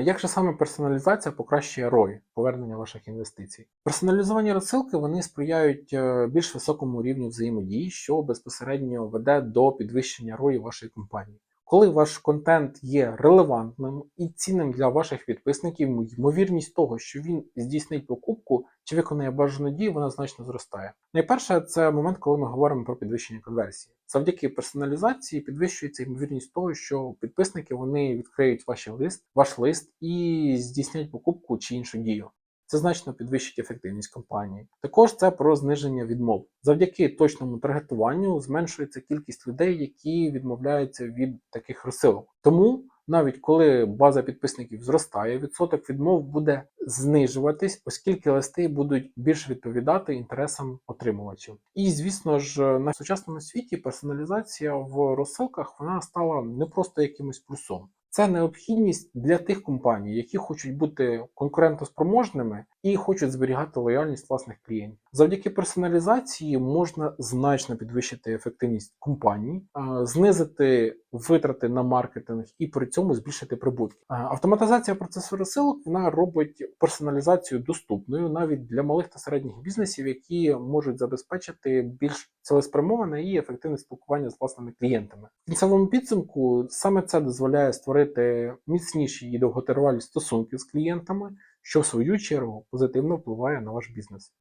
Як же саме персоналізація покращує ROI, повернення ваших інвестицій? Персоналізовані розсилки вони сприяють е, більш високому рівню взаємодії, що безпосередньо веде до підвищення ROI вашої компанії. Коли ваш контент є релевантним і цінним для ваших підписників, ймовірність того, що він здійснить покупку чи виконає бажану дію, вона значно зростає. Найперше, це момент, коли ми говоримо про підвищення конверсії. Завдяки персоналізації підвищується ймовірність того, що підписники вони відкриють ваш лист, ваш лист і здійснять покупку чи іншу дію. Це значно підвищить ефективність компанії. Також це про зниження відмов. Завдяки точному таргетуванню зменшується кількість людей, які відмовляються від таких розсилок. Тому навіть коли база підписників зростає, відсоток відмов буде знижуватись, оскільки листи будуть більш відповідати інтересам отримувачів. І звісно ж, на сучасному світі персоналізація в розсилках вона стала не просто якимось плюсом. Це необхідність для тих компаній, які хочуть бути конкурентоспроможними і хочуть зберігати лояльність власних клієнтів. Завдяки персоналізації можна значно підвищити ефективність компаній, знизити витрати на маркетинг і при цьому збільшити прибутки. Автоматизація процесу розсилок вона робить персоналізацію доступною навіть для малих та середніх бізнесів, які можуть забезпечити більш цілеспрямоване і ефективне спілкування з власними клієнтами. В кінцевому підсумку саме це дозволяє створити міцніші і довготривалі стосунки з клієнтами, що в свою чергу позитивно впливає на ваш бізнес.